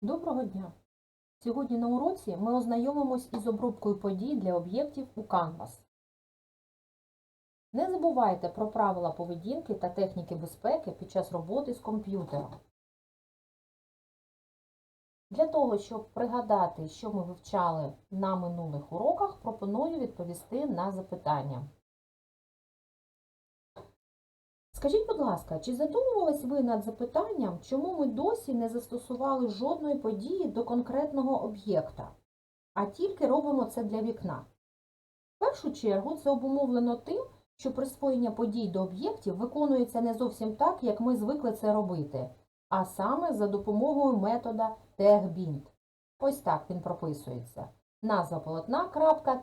Доброго дня! Сьогодні на уроці ми ознайомимось із обробкою подій для об'єктів у Canvas. Не забувайте про правила поведінки та техніки безпеки під час роботи з комп'ютером. Для того, щоб пригадати, що ми вивчали на минулих уроках, пропоную відповісти на запитання. Скажіть, будь ласка, чи задумувались ви над запитанням, чому ми досі не застосували жодної події до конкретного об'єкта, а тільки робимо це для вікна? В першу чергу це обумовлено тим, що присвоєння подій до об'єктів виконується не зовсім так, як ми звикли це робити, а саме за допомогою метода TagBind. Ось так він прописується. Назва полотна, крапка,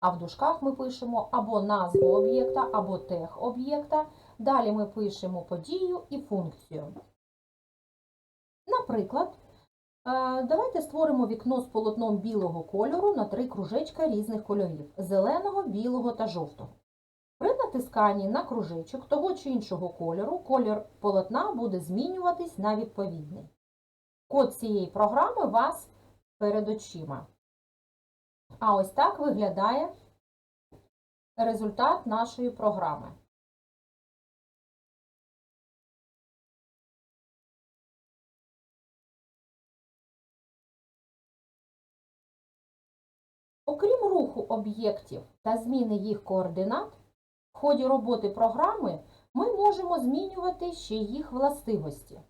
а в дужках ми пишемо або назву об'єкта, або тег об'єкта. Далі ми пишемо подію і функцію. Наприклад, е, давайте створимо вікно з полотном білого кольору на три кружечка різних кольорів зеленого, білого та жовтого. При натисканні на кружечок того чи іншого кольору колір полотна буде змінюватись на відповідний. Код цієї програми вас перед очима. А ось так виглядає результат нашої програми. Окрім руху об'єктів та зміни їх координат, в ході роботи програми ми можемо змінювати ще їх властивості,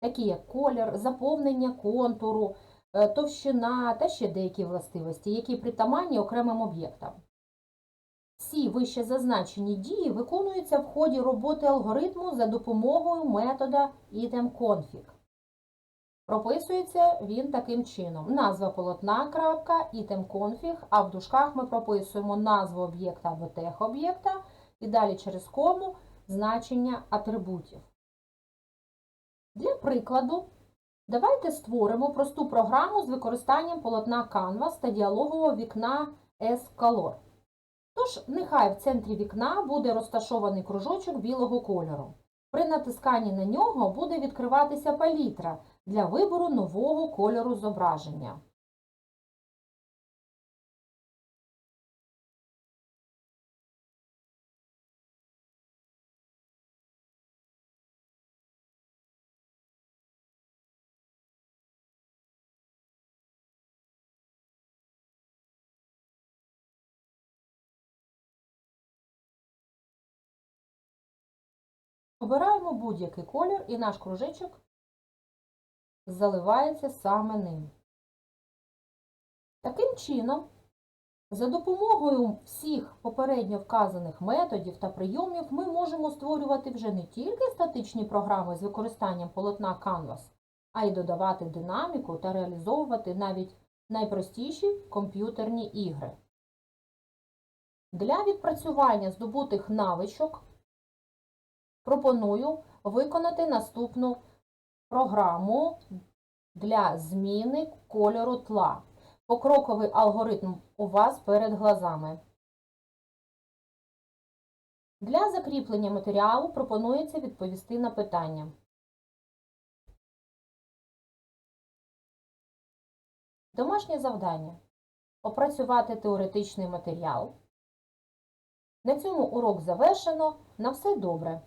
такі як колір, заповнення контуру, е, товщина та ще деякі властивості, які притаманні окремим об'єктам. Всі вище зазначені дії виконуються в ході роботи алгоритму за допомогою метода itemConfig. Прописується він таким чином. Назва полотна, крапка, itemConfig, а в дужках ми прописуємо назву об'єкта або тег об'єкта і далі через кому значення атрибутів. Для прикладу, давайте створимо просту програму з використанням полотна Canvas та діалогового вікна S-Color. Тож, нехай в центрі вікна буде розташований кружочок білого кольору. При натисканні на нього буде відкриватися палітра для вибору нового кольору зображення. Обираємо будь-який колір і наш кружечок заливається саме ним. Таким чином, за допомогою всіх попередньо вказаних методів та прийомів ми можемо створювати вже не тільки статичні програми з використанням полотна Canvas, а й додавати динаміку та реалізовувати навіть найпростіші комп'ютерні ігри. Для відпрацювання здобутих навичок пропоную виконати наступну програму для зміни кольору тла. Покроковий алгоритм у вас перед глазами. Для закріплення матеріалу пропонується відповісти на питання. Домашнє завдання. Опрацювати теоретичний матеріал. На цьому урок завершено. На все добре!